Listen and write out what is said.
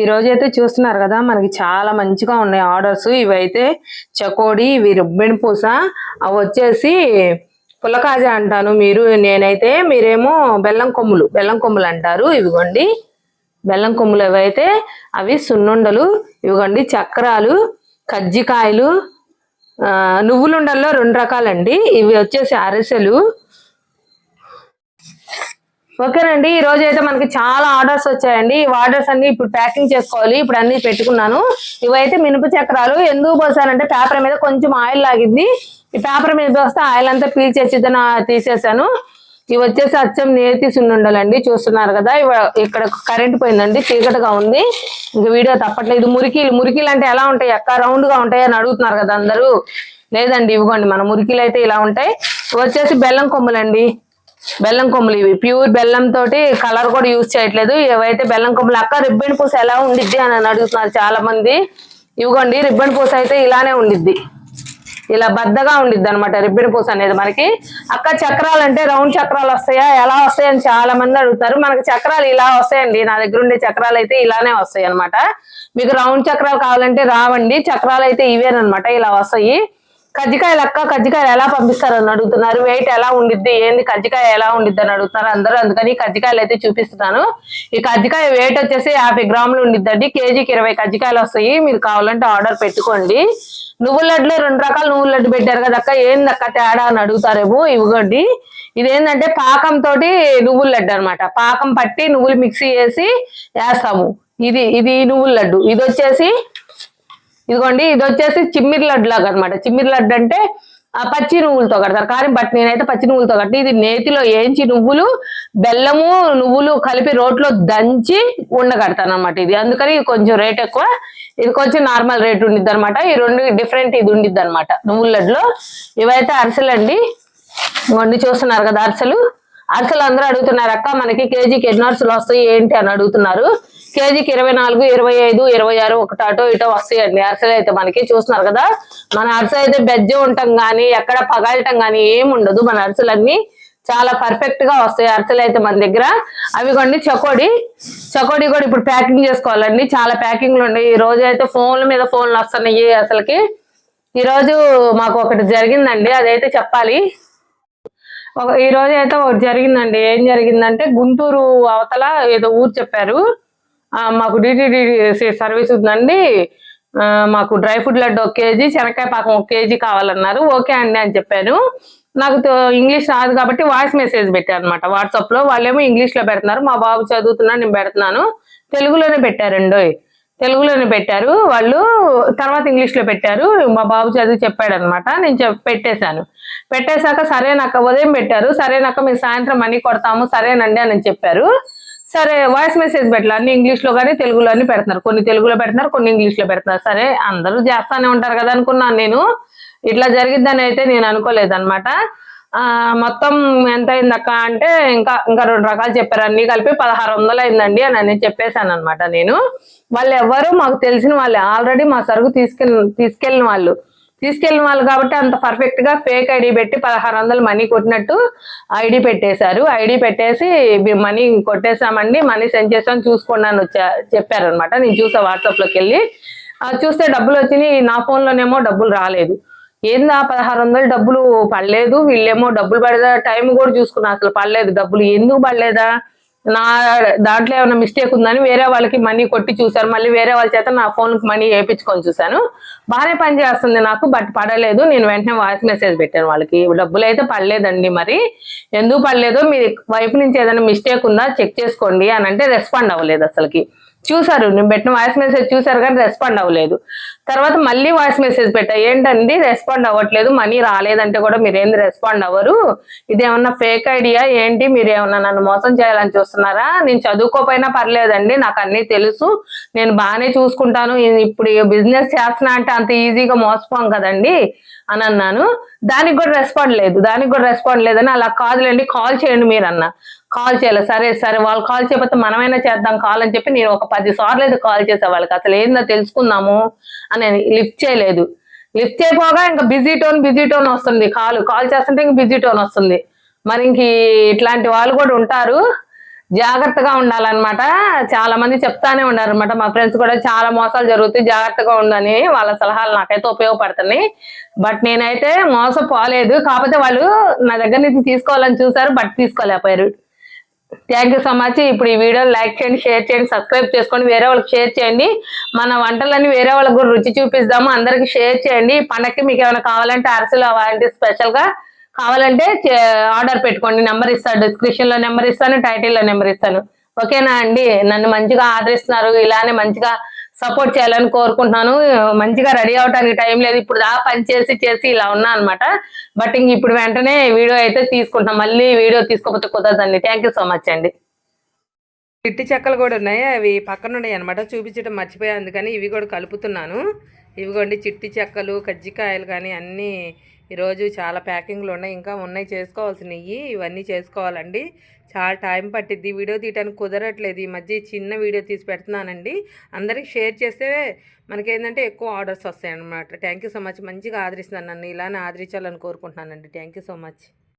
ఈరోజైతే అయితే చూస్తున్నారు కదా మనకి చాలా మంచిగా ఉన్నాయి ఆర్డర్స్. ఇవైతే చకోడి ఇవి రుబ్బిన పూస అవి వచ్చేసి పుల్లకాజా అంటాను మీరు. నేనైతే మీరేమో బెల్లం కొమ్ములు బెల్లం కొమ్ములు అంటారు. ఇవిగోండి. బెల్లం కొమ్ములు ఏవైతే అవి సున్నుండలు ఇవిగోండి చక్రాలు కజ్జికాయలు నువ్వులుండల్లో రెండు రకాలండి. ఇవి వచ్చేసి అరిసెలు ఓకేనండి ఈ రోజు అయితే మనకి చాలా ఆర్డర్స్ వచ్చాయండి. ఈ ఆర్డర్స్ అన్ని ఇప్పుడు ప్యాకింగ్ చేసుకోవాలి. ఇప్పుడు అన్ని పెట్టుకున్నాను. ఇవైతే మినప చక్రాలు. ఎందుకు పోసానంటే పేపర్ మీద కొంచెం ఆయిల్ లాగింది. ఈ పేపర్ మీద పోస్తే ఆయిల్ అంతా పీల్చేసిద్దని తీసేసాను. ఇవి వచ్చేసి అచ్చం నేతి ఉండాలండి చూస్తున్నారు కదా ఇవ- ఇక్కడ కరెంట్ పోయిందండి. చీకటిగా ఉంది. ఇంకా వీడియో తప్పట్లేదు. ఇది మురికీలు. మురికీలు అంటే ఎలా ఉంటాయి? ఎక్క రౌండ్గా ఉంటాయి అని అడుగుతున్నారు కదా అందరూ. లేదండి ఇవ్వండి. మన మురికీలు అయితే ఇలా ఉంటాయి. వచ్చేసి బెల్లం కొమ్ములండి. బెల్లం కొమ్ములు ఇవి. ప్యూర్ బెల్లం తోటి కలర్ కూడా యూజ్ చేయట్లేదు. ఇవైతే బెల్లం కొమ్ములు అక్క రిబ్బన్ పూస ఎలా ఉండిద్ది అని అని అడుగుతున్నారు చాలా మంది ఇవ్వండి రిబ్బన్ పూస అయితే ఇలానే ఉండిద్ది. ఇలా బద్దగా ఉండిద్ది అనమాట రిబ్బన్ పూస అనేది మనకి. అక్క చక్రాలు అంటే రౌండ్ చక్రాలు వస్తాయా? ఎలా వస్తాయని చాలా మంది అడుగుతారు. మనకి చక్రాలు ఇలా వస్తాయండి. నా దగ్గర ఉండే చక్రాలు అయితే ఇలానే వస్తాయి అనమాట మీకు రౌండ్ చక్రాలు కావాలంటే రావండి. చక్రాలు అయితే ఇవేనమాట ఇలా వస్తాయి. కజ్జికాయలు అక్క కజ్జికాయలు ఎలా పంపిస్తారని అడుగుతున్నారు. వెయిట్ ఎలా ఉండిద్ది? ఏంది? కజ్జికాయ ఎలా ఉండిద్ది అని అడుగుతున్నారు అందరూ. అందుకని కజ్జికాయలు అయితే చూపిస్తున్నాను. ఈ కజ్జికాయ వెయిట్ వచ్చేసి యాభై గ్రాములు ఉండిద్దండి. కేజీకి ఇరవై కజ్జికాయలు వస్తాయి. మీరు కావాలంటే ఆర్డర్ పెట్టుకోండి. నువ్వుల లడ్లు రెండు రకాల నువ్వుల లడ్డు పెట్టారు కదా అక్క. ఏంది అక్క తేడా అని అడుగుతారేమో ఇవ్వండి. ఇదేంటంటే పాకం తోటి నువ్వుల లడ్డు అనమాట పాకం పట్టి నువ్వులు మిక్సీ చేసి వేస్తాము. ఇది ఇది నువ్వుల లడ్డు. ఇది వచ్చేసి ఇదిగోండి ఇది వచ్చేసి చిమ్మిరి లడ్డు లాగా అనమాట చిమ్మిరి లడ్డు అంటే ఆ పచ్చి నువ్వులతో కడతారు. కానీ బట్ నేనైతే పచ్చి నువ్వులతో కట్టి ఇది నేతిలో ఏంచి నువ్వులు బెల్లము నువ్వులు కలిపి రోట్లో దంచి ఉండగడతాను అనమాట ఇది. అందుకని కొంచెం రేట్ ఎక్కువ. ఇది కొంచెం నార్మల్ రేట్ ఉండిద్ది అనమాట ఈ రెండు డిఫరెంట్ ఇది ఉండిద్ది అనమాట నువ్వుల లడ్లో ఇవైతే అరిసెలండి వండి చూస్తున్నారు కదా అరిసెలు. అరిసెలు అందరూ అడుగుతున్నారు అక్క మనకి కేజీకి ఎన్ని అరిసెలు వస్తాయి? ఏంటి? అని అడుగుతున్నారు. కేజీకి ఇరవై నాలుగు ఇరవై ఐదు ఇరవై ఆరు ఒకటి అటో ఇటో వస్తాయండి. అరిసెలు అయితే మనకి చూస్తున్నారు కదా. మన అరిసె అయితే బెజ్జ ఉంటాం కానీ ఎక్కడ పగలటం కానీ ఏమి ఉండదు. మన అరిసెలన్నీ చాలా పర్ఫెక్ట్గా వస్తాయి. అరిసెలు అయితే మన దగ్గర. అవి కొన్ని చకోడి. చకోడి కూడా ఇప్పుడు ప్యాకింగ్ చేసుకోవాలండి. చాలా ప్యాకింగ్లు ఉన్నాయి. ఈ రోజు అయితే ఫోన్ల మీద ఫోన్లు వస్తున్నాయి అసలుకి. ఈరోజు మాకు ఒకటి జరిగిందండి. అదైతే చెప్పాలి. ఒక ఈ రోజు అయితే ఒకటి జరిగిందండి. ఏం జరిగిందంటే గుంటూరు అవతల ఏదో ఊరు చెప్పారు. మాకు డిటిడిసి సర్వీస్ ఉందండి. మాకు డ్రై ఫ్రూట్ లడ్డు ఒక కేజీ శనక్కాయ పాకం ఒక కేజీ కావాలన్నారు. ఓకే అండి అని చెప్పాను నాకు తో- ఇంగ్లీష్ రాదు కాబట్టి వాయిస్ మెసేజ్ పెట్టారు అనమాట వాట్సాప్లో వాళ్ళేమో ఇంగ్లీష్లో పెడుతున్నారు. మా బాబు చదువుతున్నా నేను పెడుతున్నాను. తెలుగులోనే పెట్టారండి తెలుగులోనే పెట్టారు. వాళ్ళు తర్వాత ఇంగ్లీష్లో పెట్టారు. మా బాబు చదివి చెప్పాడు అనమాట నేను పెట్టేశాను. పెట్టేశాక సరేనక్క ఉదయం పెట్టారు. సరేనక్క మేము సాయంత్రం మనీ కొడతాము. సరేనండి అని చెప్పారు. సరే వాయిస్ మెసేజ్ పెట్టాలి అన్ని ఇంగ్లీష్లో కానీ తెలుగులో అని పెడుతున్నారు. కొన్ని తెలుగులో పెడుతున్నారు కొన్ని ఇంగ్లీష్లో పెడతారు పెడుతున్నారు. సరే అందరూ చేస్తానే ఉంటారు కదా అనుకున్నాను నేను. ఇట్లా జరిగిద్దని అయితే నేను అనుకోలేదు అనమాట మొత్తం ఎంత అయింది అక్క అంటే ఇంకా ఇంకా రెండు రకాలు చెప్పారు. అన్ని కలిపి పదహారు వందలు అయిందండి అని నేను చెప్పేశాను అనమాట నేను. వాళ్ళు ఎవరు మాకు తెలిసిన వాళ్ళే. ఆల్రెడీ మా సరుకు తీసుకెళ్ళి తీసుకెళ్ళిన వాళ్ళు. తీసుకెళ్ళిన వాళ్ళు కాబట్టి అంత పర్ఫెక్ట్గా ఫేక్ ఐడి పెట్టి పదహారు వందలు మనీ కొట్టినట్టు ఐడి పెట్టేశారు. ఐడి పెట్టేసి మనీ కొట్టేశామండి. మనీ సెండ్ చేసాం చూసుకోండి అని వచ్చా చెప్పారనమాట నేను చూసా వాట్సాప్లోకి వెళ్ళి. చూస్తే డబ్బులు వచ్చినాయి. నా ఫోన్ లోనేమో డబ్బులు రాలేదు. ఏందా పదహారు వందలు డబ్బులు పడలేదు? వీళ్ళేమో డబ్బులు పడేదా? టైం కూడా చూసుకున్నా అసలు పడలేదు. డబ్బులు ఎందుకు పడలేదా? నా దాంట్లో ఏమైనా మిస్టేక్ ఉందని వేరే వాళ్ళకి మనీ కొట్టి చూశారు. మళ్ళీ వేరే వాళ్ళ చేత నా ఫోన్కి మనీ వేయించుకొని చూశాను. బాగానే పని చేస్తుంది నాకు బట్ పడలేదు. నేను వెంటనే వాయిస్ మెసేజ్ పెట్టాను వాళ్ళకి. డబ్బులు అయితే పడలేదండి మరి. ఎందుకు పడలేదో? మీ వైపు నుంచి ఏదైనా మిస్టేక్ ఉందా? చెక్ చేసుకోండి అని అంటే రెస్పాండ్ అవ్వలేదు అసలుకి. చూసారు నేను పెట్టిన వాయిస్ మెసేజ్ చూసారు కానీ రెస్పాండ్ అవ్వలేదు. తర్వాత మళ్ళీ వాయిస్ మెసేజ్ పెట్టా. ఏంటండి? రెస్పాండ్ అవ్వట్లేదు. మనీ రాలేదంటే కూడా మీరు ఏంది రెస్పాండ్ అవ్వరు. ఇదేమన్నా ఫేక్ ఐడియా ఏంటి? మీరు ఏమన్నా నన్ను మోసం చేయాలని చూస్తున్నారా? నేను చదువుకోపోయినా పర్లేదండి. నాకు అన్నీ తెలుసు. నేను బాగానే చూసుకుంటాను. ఇప్పుడు బిజినెస్ చేస్తున్నా అంటే అంత ఈజీగా మోసపోం కదండి. అని అన్నాను. దానికి కూడా రెస్పాండ్ లేదు. దానికి కూడా రెస్పాండ్ లేదని అలా కాదులేండి కాల్ చేయండి మీరు అన్న కాల్ చేయాలి. సరే సరే వాళ్ళు కాల్ చేయకపోతే మనమైనా చేద్దాం కాల్ అని చెప్పి నేను ఒక పది సార్లు అయితే కాల్ చేసే వాళ్ళకి. అసలు ఏందో తెలుసుకుందాము అని లిఫ్ట్ చేయలేదు. లిఫ్ట్ చేయపోగా ఇంకా బిజీ టోన్ బిజీ టోన్ వస్తుంది. కాల్ కాల్ చేస్తుంటే ఇంక బిజీ టోన్ వస్తుంది. మరి ఇంక ఇట్లాంటి వాళ్ళు కూడా ఉంటారు. జాగ్రత్తగా ఉండాలన్నమాట. చాలా మంది చెప్తానే ఉన్నారు అనమాట మా ఫ్రెండ్స్ కూడా చాలా మోసాలు జరుగుతాయి. జాగ్రత్తగా ఉండని వాళ్ళ సలహాలు నాకైతే ఉపయోగపడుతున్నాయి. బట్ నేనైతే మోసపోలేదు. కాకపోతే వాళ్ళు నా దగ్గర నుంచి తీసుకోవాలని చూసారు బట్ తీసుకోలేకపోయారు. థ్యాంక్ యూ సో మచ్ ఇప్పుడు ఈ వీడియో లైక్ చేయండి షేర్ చేయండి సబ్స్క్రైబ్ చేసుకోండి వేరే వాళ్ళకి షేర్ చేయండి. మన వంటలన్నీ వేరే వాళ్ళకి రుచి చూపిస్తాము అందరికి షేర్ చేయండి. ఈ పండక్కి మీకు ఏమైనా కావాలంటే అరసలు అలాంటి స్పెషల్గా కావాలంటే ఆర్డర్ పెట్టుకోండి. నెంబర్ ఇస్తాను. డిస్క్రిప్షన్లో నెంబర్ ఇస్తాను. టైటిల్లో నెంబర్ ఇస్తాను. ఓకేనా అండి? నన్ను మంచిగా ఆదరిస్తున్నారు. ఇలానే మంచిగా సపోర్ట్ చేయాలని కోరుకుంటున్నాను. మంచిగా రెడీ అవడానికి టైం లేదు. ఇప్పుడు దా పని చేసి చేసి ఇలా ఉన్నా అనమాట బట్ ఇంక ఇప్పుడు వెంటనే వీడియో అయితే తీసుకుంటాం మళ్ళీ వీడియో తీసుకోకపోతే కుదరదండి. థ్యాంక్ యూ సో మచ్ అండి. చిట్టి చెక్కలు కూడా ఉన్నాయి. అవి పక్కన ఉన్నాయి అనమాట చూపించడం మర్చిపోయా అందుకని ఇవి కూడా కలుపుతున్నాను. ఇవిగోండి చిట్టి చెక్కలు కజ్జికాయలు కానీ అన్నీ ఈరోజు చాలా ప్యాకింగ్లు ఉన్నాయి. ఇంకా ఉన్నాయి. చేసుకోవాల్సినవి ఇవన్నీ చేసుకోవాలండి. చాలా టైం పట్టిద్ది. వీడియో తీయడానికి కుదరట్లేదు. ఈ మధ్య చిన్న వీడియో తీసి పెడుతున్నానండి. అందరికి షేర్ చేస్తే మనకేంటంటే ఎక్కువ ఆర్డర్స్ వస్తాయి థ్యాంక్ యూ సో మచ్. మంచిగా ఆదరిస్తున్నాను నన్ను. ఇలానే ఆదరించాలని కోరుకుంటున్నానండి. Thank you so much.